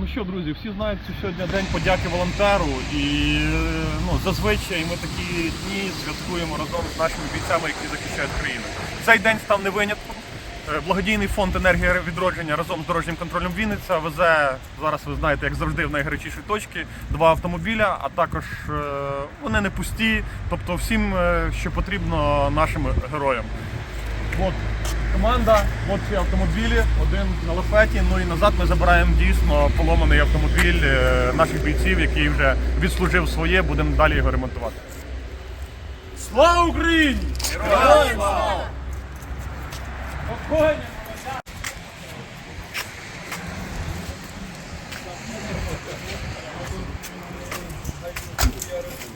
Ну що, друзі, всі знають, що сьогодні день подяки волонтеру, і ну, зазвичай ми такі дні святкуємо разом з нашими бійцями, які захищають країну. Цей день став не винятком. Е, Благодійний фонд енергія відродження разом з дорожнім контролем Вінниця везе зараз. Ви знаєте, як завжди, в найгарячіші точки два автомобіля, а також е, вони не пусті, тобто всім, е, що потрібно нашим героям. От команда, от ці автомобілі, один на лафеті. Ну і назад ми забираємо дійсно поломаний автомобіль е, наших бійців, який вже відслужив своє, будемо далі його ремонтувати. Слава Україні! Героям слава!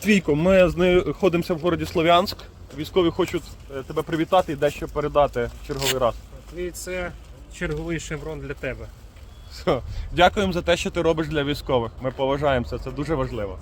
Твійко, ми знаходимося в городі Слов'янськ. Військові хочуть е, тебе привітати і дещо передати черговий раз. Твій це черговий шеврон для тебе. Все. Дякуємо за те, що ти робиш для військових. Ми поважаємо це, це дуже важливо.